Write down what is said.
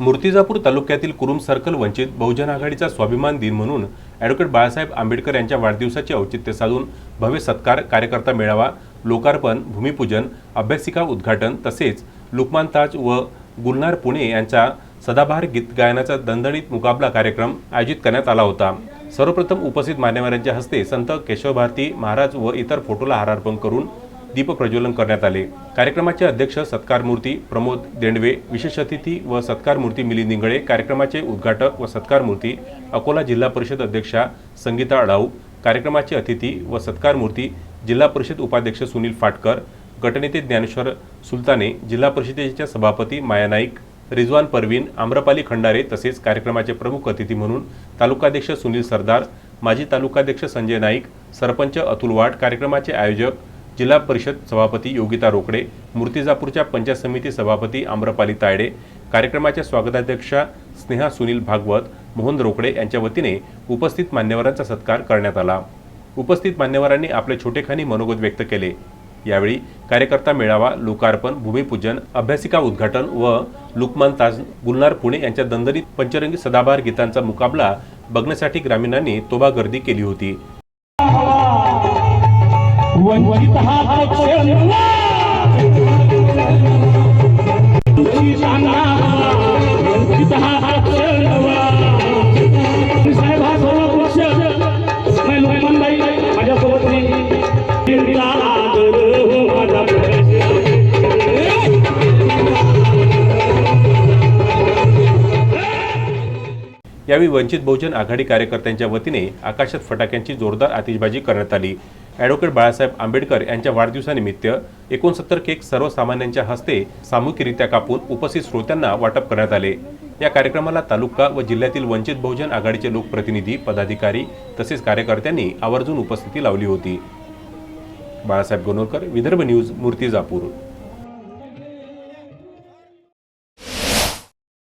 मूर्तिजापूर तालुक्यातील कुरुम सर्कल वंचित बहुजन आघाडीचा स्वाभिमान दिन म्हणून ॲडव्होकेट बाळासाहेब आंबेडकर यांच्या वाढदिवसाचे औचित्य साधून भव्य सत्कार कार्यकर्ता मेळावा लोकार्पण भूमिपूजन अभ्यासिका उद्घाटन तसेच लुकमान ताज व गुलनार पुणे यांचा सदाबहार गीत गायनाचा दणदणीत मुकाबला कार्यक्रम आयोजित करण्यात आला होता. सर्वप्रथम उपस्थित मान्यवरांच्या हस्ते संत केशव भारती महाराज व इतर फोटोला हार अर्पण करून दीप प्रज्वलन करण्यात आले. कार्यक्रमाचे अध्यक्ष सत्कार मूर्ती प्रमोद देंडवे विशेष अतिथी व सत्कार मूर्ती मिलिंद निंगळे कार्यक्रमाचे उद्घाटक व सत्कार मूर्ती अकोला जिल्हा परिषद अध्यक्षा संगीता अडाऊ कार्यक्रमाचे अतिथी व सत्कार मूर्ती जिल्हा परिषद उपाध्यक्ष सुनील फाटकर गटनेते ज्ञानेश्वर सुलताने जिल्हा परिषदेच्या सभापती माया नाईक रिजवान परवीन आम्रपाली खंडारे तसेच कार्यक्रमाचे प्रमुख अतिथी म्हणून तालुकाध्यक्ष सुनील सरदार माजी तालुकाध्यक्ष संजय नाईक सरपंच अतुल वाट कार्यक्रमाचे आयोजक जिल्हा परिषद सभापती योगिता रोकडे मूर्तिजापूरच्या पंचायत समिती सभापती आम्रपाली तायडे कार्यक्रमाच्या स्वागताध्यक्षा स्नेहा सुनील भागवत मोहन रोकडे यांच्या वतीने उपस्थित मान्यवरांचा सत्कार करण्यात आला. उपस्थित मान्यवरांनी आपले छोटेखानी मनोगत व्यक्त केले. यावेळी कार्यकर्ता मेळावा लोकार्पण भूमिपूजन अभ्यासिका उद्घाटन व लुकमान ताज गुलनार पुणे यांच्या दंदरीत पंचरंगी सदाबहार गीतांचा मुकाबला बघण्यासाठी ग्रामीणांनी तोबा गर्दी केली होती. वंचित हा वंचित हा साहेब हा सर्व पक्ष नाही माझ्यासोबत हो यावेळी वंचित बहुजन आघाडी कार्यकर्त्यांच्या वतीने आकाशात फटाक्यांची जोरदार आतिषबाजी करण्यात आली. ॲडव्होकेट बाळासाहेब आंबेडकर यांच्या वाढदिवसानिमित्त एकोणसत्तर केक सर्वसामान्यांच्या हस्ते सामूहिकरित्या कापून उपस्थित श्रोत्यांना वाटप करण्यात आले. या कार्यक्रमाला तालुका व जिल्ह्यातील वंचित बहुजन आघाडीचे लोकप्रतिनिधी पदाधिकारी तसेच कार्यकर्त्यांनी आवर्जून उपस्थिती लावली होती. बाळासाहेब गोनोरकर विदर्भ न्यूज मूर्तिजापूर.